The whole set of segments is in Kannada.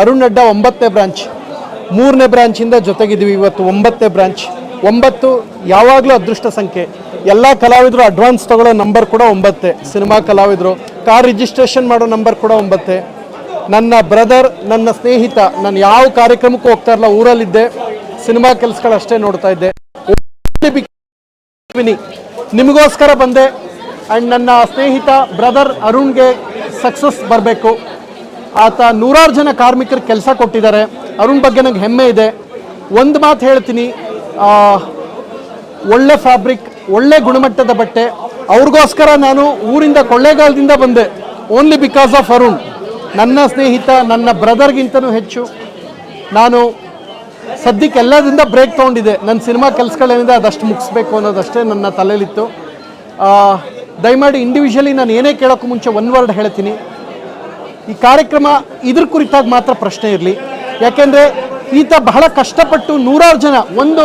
ಅರುಣ್ ಅಡ್ಡ ಒಂಬತ್ತನೇ ಬ್ರಾಂಚ್. ಮೂರನೇ ಬ್ರಾಂಚಿಂದ ಜೊತೆಗಿದ್ದೀವಿ ಇವತ್ತು ಒಂಬತ್ತನೇ ಬ್ರಾಂಚ್. ಒಂಬತ್ತು ಯಾವಾಗಲೂ ಅದೃಷ್ಟ ಸಂಖ್ಯೆ. ಎಲ್ಲ ಕಲಾವಿದರು ಅಡ್ವಾನ್ಸ್ ತಗೊಳ್ಳೋ ನಂಬರ್ ಕೂಡ ಒಂಬತ್ತೆ. ಸಿನಿಮಾ ಕಲಾವಿದರು ಕಾರ್ ರಿಜಿಸ್ಟ್ರೇಷನ್ ಮಾಡೋ ನಂಬರ್ ಕೂಡ ಒಂಬತ್ತೆ. ನನ್ನ ಬ್ರದರ್ ನನ್ನ ಸ್ನೇಹಿತ, ನಾನು ಯಾವ ಕಾರ್ಯಕ್ರಮಕ್ಕೂ ಹೋಗ್ತಾ ಇರಲ್ಲ ಊರಲ್ಲಿದ್ದೆ. ಸಿನಿಮಾ ಕೆಲಸಗಳಷ್ಟೇ ನೋಡ್ತಾ ಇದ್ದೆ. ನಿಮಗೋಸ್ಕರ ಬಂದೆ. ಆ್ಯಂಡ್ ನನ್ನ ಸ್ನೇಹಿತ ಬ್ರದರ್ ಅರುಣ್ಗೆ ಸಕ್ಸಸ್ ಬರಬೇಕು. ಆತ ನೂರಾರು ಜನ ಕಾರ್ಮಿಕರು ಕೆಲಸ ಕೊಟ್ಟಿದ್ದಾರೆ. ಅರುಣ್ ಬಗ್ಗೆ ನಂಗೆ ಹೆಮ್ಮೆ ಇದೆ. ಒಂದು ಮಾತು ಹೇಳ್ತೀನಿ. ಒಳ್ಳೆ ಫ್ಯಾಬ್ರಿಕ್ ಒಳ್ಳೆ ಗುಣಮಟ್ಟದ ಬಟ್ಟೆ. ಅವ್ರಿಗೋಸ್ಕರ ನಾನು ಊರಿಂದ ಕೊಳ್ಳೇಗಾಲದಿಂದ ಬಂದೆ. Only because of Arun. ನನ್ನ ಸ್ನೇಹಿತ, ನನ್ನ ಬ್ರದರ್ಗಿಂತನೂ ಹೆಚ್ಚು. ನಾನು ಸದ್ಯಕ್ಕೆ ಎಲ್ಲದರಿಂದ ಬ್ರೇಕ್ ತೊಗೊಂಡಿದೆ ನನ್ನ ಸಿನಿಮಾ ಕೆಲಸಗಳೇನಿದೆ ಅದಷ್ಟು ಮುಗಿಸ್ಬೇಕು ಅನ್ನೋದಷ್ಟೇ ನನ್ನ ತಲೆಯಲ್ಲಿತ್ತು. ದಯಮಾಡಿ ಇಂಡಿವಿಜುವಲಿ ನಾನು ಏನೇ ಕೇಳೋಕ್ಕೂ ಮುಂಚೆ ಒನ್ ವರ್ಡ್ ಹೇಳ್ತೀನಿ. ಈ ಕಾರ್ಯಕ್ರಮ ಇದ್ರ ಕುರಿತಾಗಿ ಮಾತ್ರ ಪ್ರಶ್ನೆ ಇರಲಿ. ಯಾಕೆಂದರೆ ಈತ ಬಹಳ ಕಷ್ಟಪಟ್ಟು ನೂರಾರು ಜನ ಒಂದು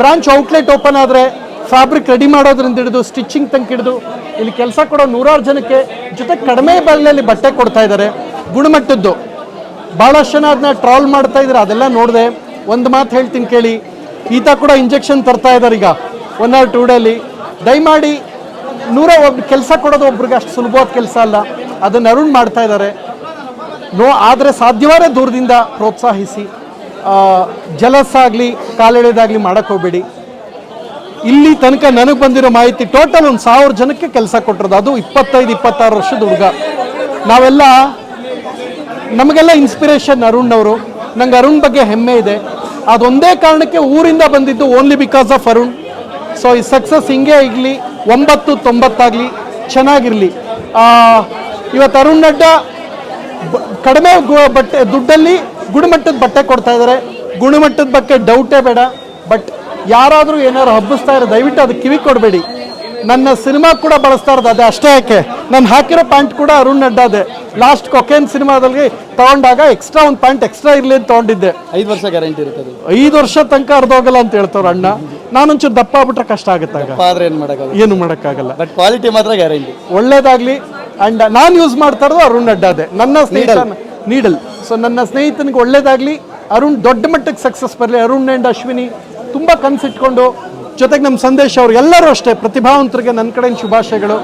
ಬ್ರಾಂಚ್ ಔಟ್ಲೆಟ್ ಓಪನ್ ಆದರೆ ಫ್ಯಾಬ್ರಿಕ್ ರೆಡಿ ಮಾಡೋದ್ರಿಂದ ಹಿಡಿದು ಸ್ಟಿಚಿಂಗ್ ತನಕ ಹಿಡಿದು ಇಲ್ಲಿ ಕೆಲಸ ಕೊಡೋ ನೂರಾರು ಜನಕ್ಕೆ ಜೊತೆ ಕಡಿಮೆ ಬೆಲೆಯಲ್ಲಿ ಬಟ್ಟೆ ಕೊಡ್ತಾ ಇದ್ದಾರೆ ಗುಣಮಟ್ಟದ್ದು. ಭಾಳಷ್ಟು ಜನ ಅದನ್ನ ಟ್ರಾಲ್ ಮಾಡ್ತಾ ಇದ್ದಾರೆ ಅದೆಲ್ಲ ನೋಡಿದೆ. ಒಂದು ಮಾತು ಹೇಳ್ತೀನಿ ಕೇಳಿ. ಈತ ಕೂಡ ಇಂಜೆಕ್ಷನ್ ತರ್ತಾ ಇದ್ದಾರೆ ಈಗ. One or two daily. ದಯಮಾಡಿ ನೂರ ಒಬ್ಬ ಕೆಲಸ ಕೊಡೋದು ಒಬ್ರಿಗೆ ಅಷ್ಟು ಸುಲಭವಾದ ಕೆಲಸ ಅಲ್ಲ. ಅದನ್ನು ಅರುಣ್ ಮಾಡ್ತಾ ಇದ್ದಾರೆ. ನೋ, ಆದರೆ ಸಾಧ್ಯವಾದ ದೂರದಿಂದ ಪ್ರೋತ್ಸಾಹಿಸಿ. ಜಲಸ್ ಆಗಲಿ ಕಾಲೆಳೆದಾಗಲಿ ಮಾಡಕ್ಕೆ ಹೋಗಬೇಡಿ. ಇಲ್ಲಿ ತನಕ ನನಗೆ ಬಂದಿರೋ ಮಾಹಿತಿ ಟೋಟಲ್ ಒಂದು ಸಾವಿರ ಜನಕ್ಕೆ ಕೆಲಸ ಕೊಟ್ಟಿರೋದು. ಅದು ಇಪ್ಪತ್ತೈದು, ಇಪ್ಪತ್ತಾರು ವರ್ಷದ ಹುಡುಗ. ನಾವೆಲ್ಲ, ನಮಗೆಲ್ಲ ಇನ್ಸ್ಪಿರೇಷನ್ ಅರುಣ್ ಅವರು ನಂಗೆ ಅರುಣ್ ಬಗ್ಗೆ ಹೆಮ್ಮೆ ಇದೆ. ಅದೊಂದೇ ಕಾರಣಕ್ಕೆ ಊರಿಂದ ಬಂದಿದ್ದು only because of Arun. So ಈ ಸಕ್ಸಸ್ ಹಿಂಗೆ ಆಗಲಿ ಒಂಬತ್ತು ತೊಂಬತ್ತಾಗಲಿ, ಚೆನ್ನಾಗಿರಲಿ. ಇವತ್ತು ಅರುಣ್ ನಡ್ಡ ಕಡಿಮೆ ಬಟ್ಟೆ ದುಡ್ಡಲ್ಲಿ ಗುಣಮಟ್ಟದ ಬಟ್ಟೆ ಕೊಡ್ತಾ ಇದ್ದಾರೆ. ಗುಣಮಟ್ಟದ ಬಗ್ಗೆ ಡೌಟೇ ಬೇಡ. ಬಟ್ ಯಾರಾದರೂ ಏನಾದ್ರು ಹಬ್ಬಿಸ್ತಾ ಇರೋ ದಯವಿಟ್ಟು ಅದು ಕಿವಿ ಕೊಡಬೇಡಿ. ನನ್ನ ಸಿನಿಮಾ ಕೂಡ ಬಳಸ್ತಾ ಇರೋದು ಅದೇ. ಅಷ್ಟೇ ಯಾಕೆ? ನಾನು ಹಾಕಿರೋ ಪ್ಯಾಂಟ್ ಕೂಡ ಅರುಣ್ ನಡ್ಡಾ ಅದೇ. ಲಾಸ್ಟ್ ಕೊಕೇನ್ ಸಿನಿಮಾದಲ್ಲಿ ತಗೊಂಡಾಗ ಎಕ್ಸ್ಟ್ರಾ ಒಂದು ಪ್ಯಾಂಟ್ ಎಕ್ಸ್ಟ್ರಾ ಇರಲಿ ಅಂತ ತಗೊಂಡಿದ್ದೆ. ಐದು ವರ್ಷ ಗ್ಯಾರಂಟಿ ಇರುತ್ತೆ ಅದು. ಐದು ವರ್ಷ ತನಕ ಅರ್ಧೋಗಲ್ಲ ಅಂತ ಹೇಳ್ತಾವ್ರ ಅಣ್ಣ. ನಾನೊಂಚೂರು ದಪ್ಪ ಆಗ್ಬಿಟ್ರೆ ಕಷ್ಟ ಆಗುತ್ತೆ ಏನು ಮಾಡೋಕ್ಕಾಗಲ್ಲ? ಬಟ್ ಕ್ವಾಲಿಟಿ ಮಾತ್ರ ಗ್ಯಾರಂಟಿ ಒಳ್ಳೇದಾಗ್ಲಿ ಅಂಡ್ ನಾನು ಯೂಸ್ ಮಾಡ್ತಾ ಇರೋದು ಅರುಣ್ ಅಡ್ಡಾದೆ. ನನ್ನ ಸ್ನೇಹಿತ ನೀಡಲ್ ಸೊ ನನ್ನ ಸ್ನೇಹಿತನಿಗೆ ಒಳ್ಳೇದಾಗಲಿ. ಅರುಣ್ ದೊಡ್ಡ ಮಟ್ಟಕ್ಕೆ ಸಕ್ಸಸ್ ಬರಲಿ. ಅರುಣ್ ಅಂಡ್ ಅಶ್ವಿನಿ ತುಂಬ ಕನಸಿಟ್ಕೊಂಡು ಜೊತೆಗೆ ನಮ್ಮ ಸಂದೇಶ ಅವರು ಎಲ್ಲರೂ ಅಷ್ಟೇ ಪ್ರತಿಭಾವಂತರಿಗೆ ನನ್ನ ಕಡೆಯಿಂದ ಶುಭಾಶಯಗಳು.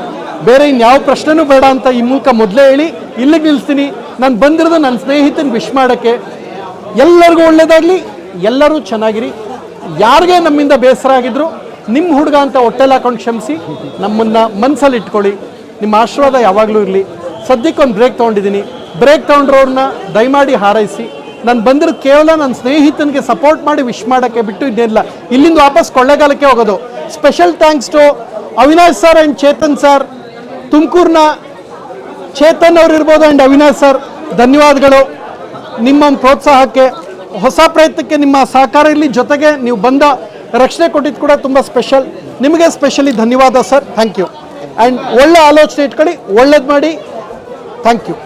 ಬೇರೆ ಇನ್ಯಾವ ಪ್ರಶ್ನೆನೂ ಬೇಡ ಅಂತ ಈ ಮೂಲಕ ಮೊದಲೇ ಹೇಳಿ ಇಲ್ಲಿಗೆ ನಿಲ್ಲಿಸ್ತೀನಿ ನಾನು ಬಂದಿರೋದು ನನ್ನ ಸ್ನೇಹಿತನ ವಿಶ್ ಮಾಡೋಕ್ಕೆ. ಎಲ್ಲರಿಗೂ ಒಳ್ಳೇದಾಗಲಿ. ಎಲ್ಲರೂ ಚೆನ್ನಾಗಿರಿ. ಯಾರಿಗೆ ನಮ್ಮಿಂದ ಬೇಸರ ಆಗಿದ್ರು ನಿಮ್ಮ ಹುಡುಗ ಅಂತ ಹೊಟ್ಟೆಲ್ ಹಾಕೊಂಡು ಕ್ಷಮಿಸಿ. ನಮ್ಮನ್ನು ಮನಸ್ಸಲ್ಲಿ ಇಟ್ಕೊಳ್ಳಿ. ನಿಮ್ಮ ಆಶೀರ್ವಾದ ಯಾವಾಗಲೂ ಇರಲಿ. ಸದ್ಯಕ್ಕೆ ಒಂದು ಬ್ರೇಕ್ ತೊಗೊಂಡಿದ್ದೀನಿ. ಬ್ರೇಕ್ ತೊಗೊಂಡ್ರವ್ರನ್ನ ದಯಮಾಡಿ ಹಾರೈಸಿ. ನಾನು ಬಂದಿರೋ ಕೇವಲ ನನ್ನ ಸ್ನೇಹಿತನಿಗೆ ಸಪೋರ್ಟ್ ಮಾಡಿ ವಿಶ್ ಮಾಡೋಕ್ಕೆ ಬಿಟ್ಟು ಇನ್ನೇನಿಲ್ಲ ಇಲ್ಲಿಂದ ವಾಪಸ್ ಕೊಳ್ಳೇಗಾಲಕ್ಕೆ ಹೋಗೋದು. Special thanks to Avinash sir and Chetan sir ತುಮಕೂರಿನ ಚೇತನ್ ಅವ್ರು ಇರ್ಬೋದು ಆ್ಯಂಡ್ ಅವಿನಾಶ್ ಸರ್ ಧನ್ಯವಾದಗಳು. ನಿಮ್ಮ ಪ್ರೋತ್ಸಾಹಕ್ಕೆ, ಹೊಸ ಪ್ರಯತ್ನಕ್ಕೆ ನಿಮ್ಮ ಸಹಕಾರ ಇರಲಿ. ಜೊತೆಗೆ ನೀವು ಬಂದ ರಕ್ಷಣೆ ಕೊಟ್ಟಿದ್ದು ಕೂಡ ತುಂಬ ಸ್ಪೆಷಲ್ ನಿಮಗೆ ಸ್ಪೆಷಲಿ ಧನ್ಯವಾದ ಸರ್ ಥ್ಯಾಂಕ್ ಯು ಆ್ಯಂಡ್ ಒಳ್ಳೆ ಆಲೋಚನೆ ಇಟ್ಕೊಳ್ಳಿ ಒಳ್ಳೇದು ಮಾಡಿ. Thank you